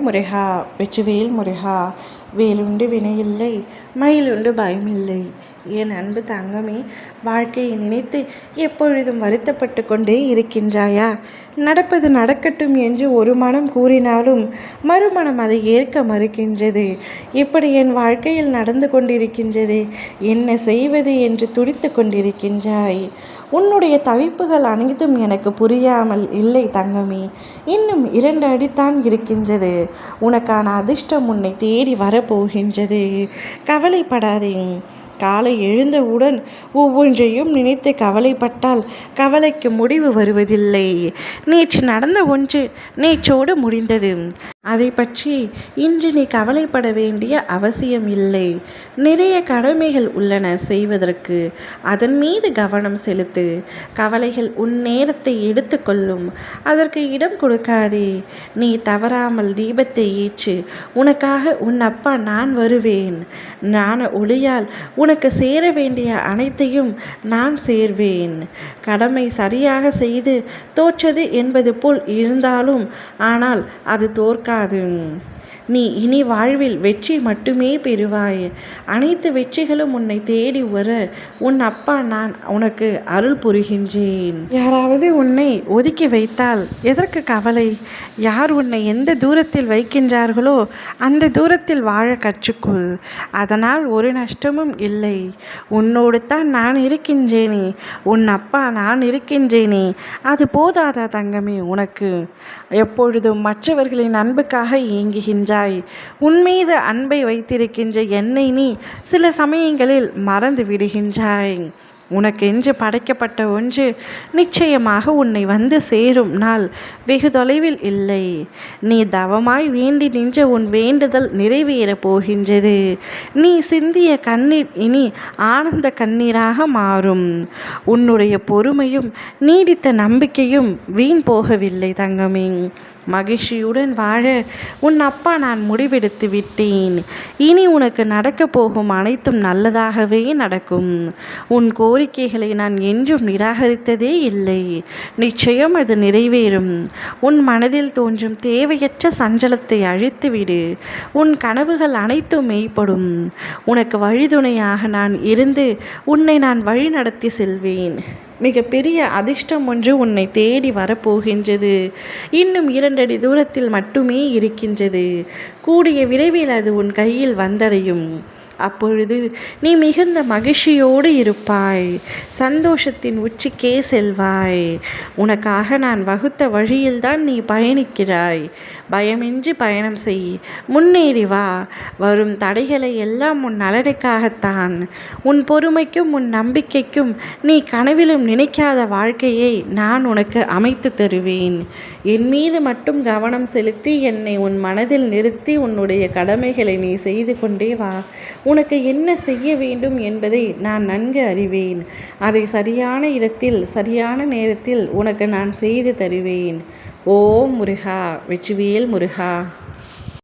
முருகா வெற்றிவேல் முருகா வேலுண்டு வினையில்லை மயிலுண்டு பயமில்லை. என் அன்பு தங்கமே வாழ்க்கையை நினைத்து எப்பொழுதும் வருத்தப்பட்டு கொண்டே இருக்கின்றாயா? நடப்பது நடக்கட்டும் என்று ஒரு மனம் கூறினாலும் மறுமணம் அதை ஏற்க மறுக்கின்றது. இப்படி என் வாழ்க்கையில் நடந்து கொண்டிருக்கின்றது? என்ன செய்வது என்று துடித்து கொண்டிருக்கின்றாய்? உன்னுடைய தவிப்புகள் அனைத்தும் எனக்கு புரியாமல் இல்லை தங்கமே இன்னும் இரண்டு அடித்தான் இருக்கின்றது. உனக்கான அதிர்ஷ்டம் உன்னை தேடி வரப்போகின்றது. கவலைப்படாதே. காலை எழுந்தவுடன் ஒவ்வொன்றையும் நினைத்து கவலைப்பட்டால் கவலைக்கு முடிவு வருவதில்லை. நேற்று நடந்த ஒன்று நேற்றோடு முடிந்தது. அதை பற்றி இன்று நீ கவலைப்பட வேண்டிய அவசியம் இல்லை. நிறைய கடமைகள் உள்ளன செய்வதற்கு. அதன் மீது கவனம் செலுத்து. கவலைகள் உன் நேரத்தை எடுத்துக்கொள்ளும் அதற்கு இடம் கொடுக்காதே. நீ தவறாமல் தீபத்தை ஏற்று உனக்காக உன் அப்பா நான் வருவேன். ஞான ஒளியால் உனக்கு சேர வேண்டிய அனைத்தையும் நான் சேர்வேன். கடமை சரியாக செய்து தோற்றது என்பது போல் இருந்தாலும் ஆனால் அது தோற்க இருக்காது. நீ இனி வாழ்வில் வெற்றி மட்டுமே பெறுவாய். அனைத்து வெற்றிகளும் உன்னை தேடி வர உன் அப்பா நான் உனக்கு அருள் புரிகின்றேன். யாராவது உன்னை ஒதுக்கி வைத்தால் எதற்கு கவலை? யார் உன்னை எந்த தூரத்தில் வைக்கின்றார்களோ அந்த தூரத்தில் வாழ கற்றுக்கொள். அதனால் ஒரு நஷ்டமும் இல்லை. உன்னோடு தான் நான் இருக்கின்றேனே. உன் அப்பா நான் இருக்கின்றேனே. அது போதாதா தங்கமே உனக்கு? எப்பொழுதும் மற்றவர்களின் அன்புக்காக இயங்குகின்றார் உன்மீது அன்பை வைத்திருக்கின்ற என்னை நீ சில சமயங்களில் மறந்து விடுகின்றாய். உனக்கென்று படைக்கப்பட்ட ஒன்று நிச்சயமாக உன்னை வந்து சேரும் நாள் வெகு தொலைவில் இல்லை. நீ தவமாய் வேண்டி நின்ற உன் வேண்டுதல் நிறைவேறப் போகின்றது. நீ சிந்திய கண்ணீர் இனி ஆனந்த கண்ணீராக மாறும். உன்னுடைய பொறுமையும் நீடித்த நம்பிக்கையும் வீண் போகவில்லை தங்கமே. மகிழ்ச்சியுடன் வாழ உன் அப்பா நான் முடிவெடுத்து விட்டேன். இனி உனக்கு நடக்கப் போகும் அனைத்தும் நல்லதாகவே நடக்கும். உன் கோரிக்கைகளை நான் என்றும் நிராகரித்ததே இல்லை. நிச்சயம் அது நிறைவேறும். உன் மனதில் தோன்றும் தேவையற்ற சஞ்சலத்தை அழித்துவிடு. உன் கனவுகள் அனைத்தும் மெய்ப்படும். உனக்கு வழிதுணையாக நான் இருந்து உன்னை நான் வழிநடத்தி செல்வேன். மிகப்பெரிய அதிர்ஷ்டம் ஒன்று உன்னை தேடி வரப்போகின்றது. இன்னும் இரண்டடி தூரத்தில் மட்டுமே இருக்கின்றது. கூடிய விரைவில் அது உன் கையில் வந்தடையும். அப்பொழுது நீ மிகுந்த மகிழ்ச்சியோடு இருப்பாய். சந்தோஷத்தின் உச்சிக்கே செல்வாய். உனக்காக நான் வகுத்த வழியில்தான் நீ பயணிக்கிறாய். பயமின்றி பயணம் செய். முன்னேறி வா. வரும் தடைகளை எல்லாம் உன் நலனுக்காகத்தான். உன் பொறுமைக்கும் உன் நம்பிக்கைக்கும் நீ கனவிலும் நினைக்காத வாழ்க்கையை நான் உனக்கு அமைத்து தருவேன். என் மீது மட்டும் கவனம் செலுத்தி என்னை உன் மனதில் நிறுத்தி உன்னுடைய கடமைகளை நீ செய்து கொண்டே வா. உனக்கு என்ன செய்ய வேண்டும் என்பதை நான் நன்கு அறிவேன். அதை சரியான இடத்தில் சரியான நேரத்தில் உனக்கு நான் செய்து தருவேன். ஓ முருகா வெற்றிவேல் முருகா.